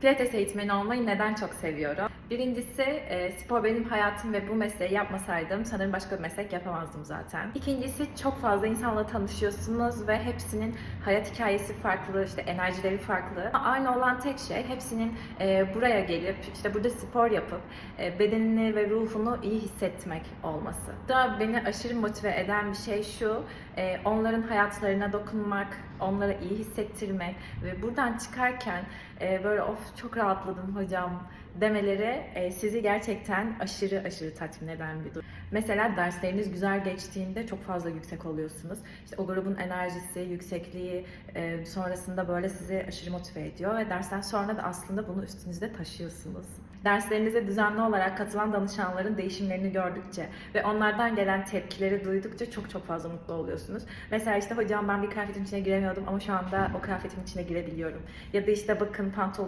Pilates eğitmeni olmayı neden çok seviyorum? Birincisi e, spor benim hayatım ve bu mesleği yapmasaydım sanırım başka bir meslek yapamazdım zaten. İkincisi çok fazla insanla tanışıyorsunuz ve hepsinin hayat hikayesi farklı, işte enerjileri farklı. Aynı olan tek şey hepsinin e, buraya gelip işte burada spor yapıp e, bedenini ve ruhunu iyi hissetmek olması. Da beni aşırı motive eden bir şey şu, onların hayatlarına dokunmak, onlara iyi hissettirmek ve buradan çıkarken böyle of çok rahatladım hocam demeleri e, sizi gerçekten aşırı aşırı tatmin eden bir durum. Mesela dersleriniz güzel geçtiğinde çok fazla yüksek oluyorsunuz. İşte o grubun enerjisi, yüksekliği e, sonrasında böyle sizi aşırı motive ediyor ve dersten sonra da aslında bunu üstünüzde taşıyorsunuz. Derslerinize düzenli olarak katılan danışanların değişimlerini gördükçe ve onlardan gelen tepkileri duydukça çok çok fazla mutlu oluyorsunuz. Mesela işte hocam ben bir kıyafetin içine giremiyordum ama şu anda o kıyafetin içine girebiliyorum. Ya da işte bakın pantolon